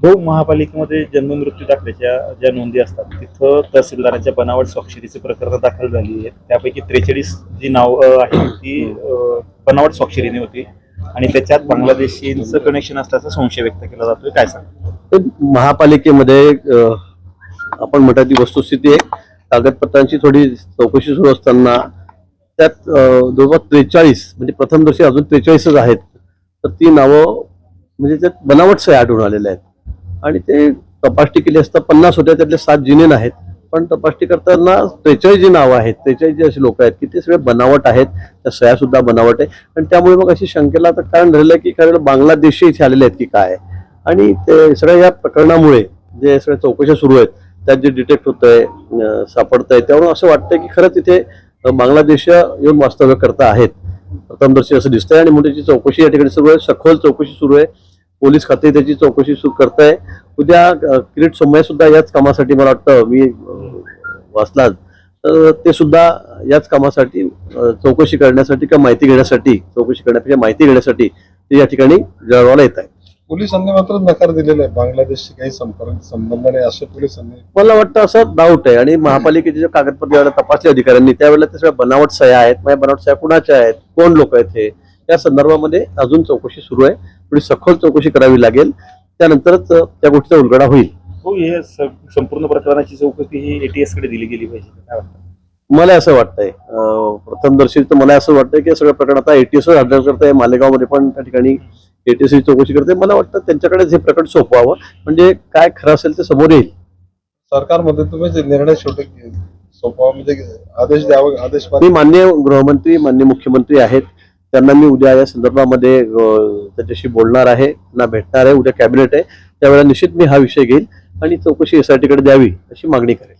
भाऊ महापालिकेमध्ये जन्ममृत्यू दाखल्याच्या ज्या नोंदी असतात तिथं तहसीलदारांच्या बनावट स्वाक्षरीचे प्रकरण दाखल झाली आहेत. त्यापैकी त्रेचाळीस जी नाव आहेत ती बनावट स्वाक्षरीने होती आणि त्याच्यात बांगलादेशींचं कनेक्शन असल्याचा संशय व्यक्त केला जातोय. काय सांग महापालिकेमध्ये आपण म्हणतात ती वस्तुस्थिती आहे. कागदपत्रांची थोडी चौकशी सुरू असताना त्यात जवळपास त्रेचाळीस म्हणजे प्रथम दिवशी अजून त्रेचाळीसच आहेत तर ती नावं म्हणजे त्यात बनावट आढळून आलेल्या आहेत. आणि ते तपासणी केली असता पन्नास होत्या त्यातले सात जिनेन आहेत पण तपासणी करताना त्रेचाळीस जी नावं आहेत. त्रेचाळीस जे असे लोक आहेत की ते सगळे बनावट आहेत. त्या सह्या सुद्धा बनावट आहे. आणि त्यामुळे मग अशी शंकेला आता कारण झालेलं आहे की कारण बांगलादेशी इथे आलेले आहेत की काय आणि ते सगळ्या या प्रकरणामुळे जे सगळ्या चौकशा सुरू आहेत त्यात जे डिटेक्ट होत आहे सापडत आहे त्यामुळे असं वाटतंय की खरंच इथे बांगलादेश येऊन वास्तव्य करता आहेत. प्रथमदर्शी असं दिसतंय आणि म्हणून त्याची चौकशी या ठिकाणी सुरू आहे. सखोल चौकशी सुरू आहे. पोलीस खाते त्याची चौकशी सुरू करत आहे उद्या किरीट सोमय्या सुद्धा याच कामासाठी मला वाटतं मी वाचलाच. तर ते सुद्धा याच कामासाठी चौकशी करण्यासाठी किंवा माहिती घेण्यासाठी चौकशी करण्यापेक्षा माहिती घेण्यासाठी ते या ठिकाणी जळगावला येत आहे पोलिसांनी मात्र नकार दिलेला आहे. बांगलादेशशी काही संपर्क संबंध नाही असं पोलिसांनी मला वाटतं असं डाऊट आहे. आणि महापालिकेचे जे कागदपत्र तपासले अधिकाऱ्यांनी त्यावेळेला त्या सगळ्या बनावट सह्या आहेत. माझ्या बनावट सह्या कुणाच्या आहेत? कोण लोक आहेत हे? या संदर्भामध्ये अजून चौकशी सुरू आहे. थोडी सखोल चौकशी करावी लागेल. त्यानंतरच त्या गोष्टीचा उलगडा होईल. हो हे स- संपूर्ण प्रकरणाची चौकशी ही एटीएसकडे दिली गेली पाहिजे. काय वाटतं? मला असं वाटतंय. प्रथमदर्शी तर मला असं वाटतंय की सगळं प्रकरण आता एटीएस हँडल करताय. मालेगावमध्ये पण त्या ठिकाणी एटीएस चौकशी करते. मला वाटतं त्यांच्याकडेच हे प्रकरण सोपवावं. म्हणजे काय खरं असेल ते समोर येईल. सरकारमध्ये तुम्ही जे निर्णय शेवटी सोपवा म्हणजे आदेश द्यावा आदेश मी मान्य गृहमंत्री मान्य मुख्यमंत्री आहेत. त्यांना मी उद्या या संदर्भामध्ये त्याच्याशी बोलणार आहे त्यांना भेटणार आहे उद्या कॅबिनेट आहे त्यावेळेला निश्चित मी हा विषय घेईल आणि चौकशी एसआयटीकडे द्यावी अशी मागणी करेल.